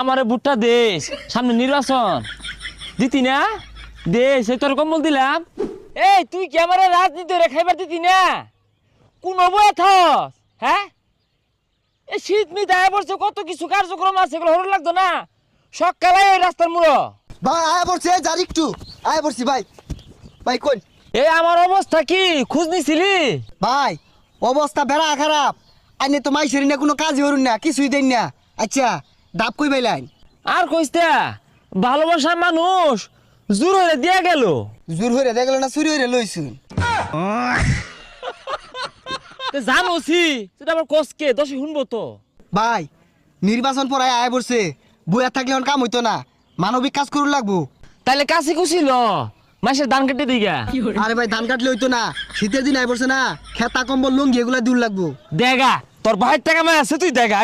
আমারে ভুট্টা দেশ সামনে নির্বাচন। দিতি না? দেশ এই তোর কম্বল দিলাম। এই তুই কি আমার রাজনীতি রে খাইবার দিতি না? কোন বয়ে থস হ্যাঁ? এই শীত মিত আয় পড়ছে কত কিছু কার্যক্রম আছে এগুলো হরণ লাগতো না? সকালে এই রাস্তার মুড়ো। ভাই আয় পড়ছে যার একটু। আয় পড়ছি ভাই। ভাই কোন এই আমার অবস্থা কি? খোঁজ নিছিলি? ভাই অবস্থা বেড়া খারাপ। আইনে তো মাইসেরি না কোনো কাজই হরুন না কিছুই দেন না। আচ্ছা ডাব কই বাইলাইন আর কইস্তা ভালোবাসার মানুষ জোর হয়ে দিয়া গেল। জোর হইরে দেখল না চুরি হইরে লইছুন? তে জানোছি সেটা আবার কসকে দশে শুনব তো। ভাই নির্বাচন পড়ায় আয় পড়ছে বইয়া থাকলে এখন কাম হইতো না। মানবিক কাজ করুন লাগবো। তাহলে কাছে কুছিল মাসের ধান কেটে দিগা। আরে ভাই ধান কাটলে হইতো না শীতের দিন আয় পড়ছে না খেতা কম্বল লুঙ্গি এগুলা দূর লাগবো। দেগা তোর ভাইয়ের টাকা মায় আছে তুই দেগা